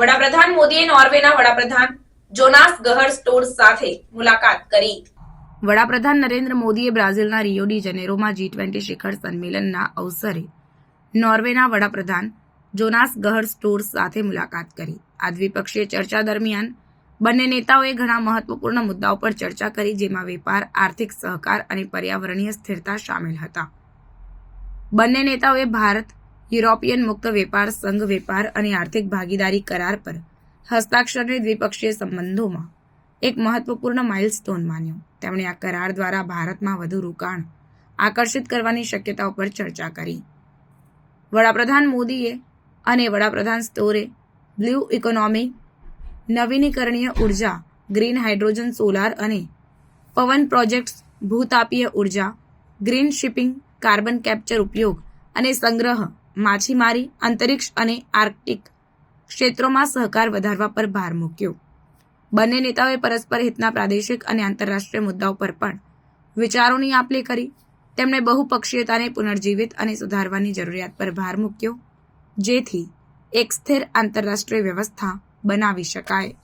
વડાપ્રધાન મોદીએ નોર્વેના વડાપ્રધાન જોનાસ ગહર સ્ટોર સાથે મુલાકાત કરી. વડાપ્રધાન નરેન્દ્ર મોદીએ બ્રાઝિલના રિયો જનેરોમાં જી ટ્વેન્ટી શિખર સંમેલનના અવસરે નોર્વેના વડાપ્રધાન જોનાસ ગહર સ્ટોર સાથે મુલાકાત કરી. આ દ્વિપક્ષીય ચર્ચા દરમિયાન બંને નેતાઓએ ઘણા મહત્વપૂર્ણ મુદ્દાઓ પર ચર્ચા કરી, જેમાં વેપાર, આર્થિક સહકાર અને પર્યાવરણીય સ્થિરતા સામેલ હતા. બંને નેતાઓએ ભારત યુરોપિયન મુક્ત વેપાર, સંઘ વેપાર અને આર્થિક ભાગીદારી કરાર પર હસ્તાક્ષરને દ્વિપક્ષીય સંબંધોમાં એક મહત્વપૂર્ણ માઇલસ્ટોન માન્યો. તેમણે આ કરાર દ્વારા ભારતમાં વધુ રોકાણ આકર્ષિત કરવાની શક્યતાઓ પર ચર્ચા કરી. વડાપ્રધાન મોદીએ અને વડાપ્રધાન સ્ટોરે બ્લુ ઇકોનોમી, નવીનીકરણીય ઊર્જા, ગ્રીન હાઇડ્રોજન સોલાર અને પવન પ્રોજેક્ટ્સ, ભૂતાપીય ઊર્જા, ગ્રીન શિપિંગ, કાર્બન કેપ્ચર ઉપયોગ અને સંગ્રહ માછીમારી, અંતરિક્ષ અને આર્કટિક ક્ષેત્રોમાં સહકાર વધારવા પર ભાર મૂક્યો. બંને નેતાઓએ પરસ્પર હિતના પ્રાદેશિક અને આંતરરાષ્ટ્રીય મુદ્દાઓ પર પણ વિચારોની આપ લે કરી. તેમણે બહુપક્ષીયતાને પુનર્જીવિત અને સુધારવાની જરૂરિયાત પર ભાર મૂક્યો, જેથી એક સ્થિર આંતરરાષ્ટ્રીય વ્યવસ્થા બનાવી શકાય.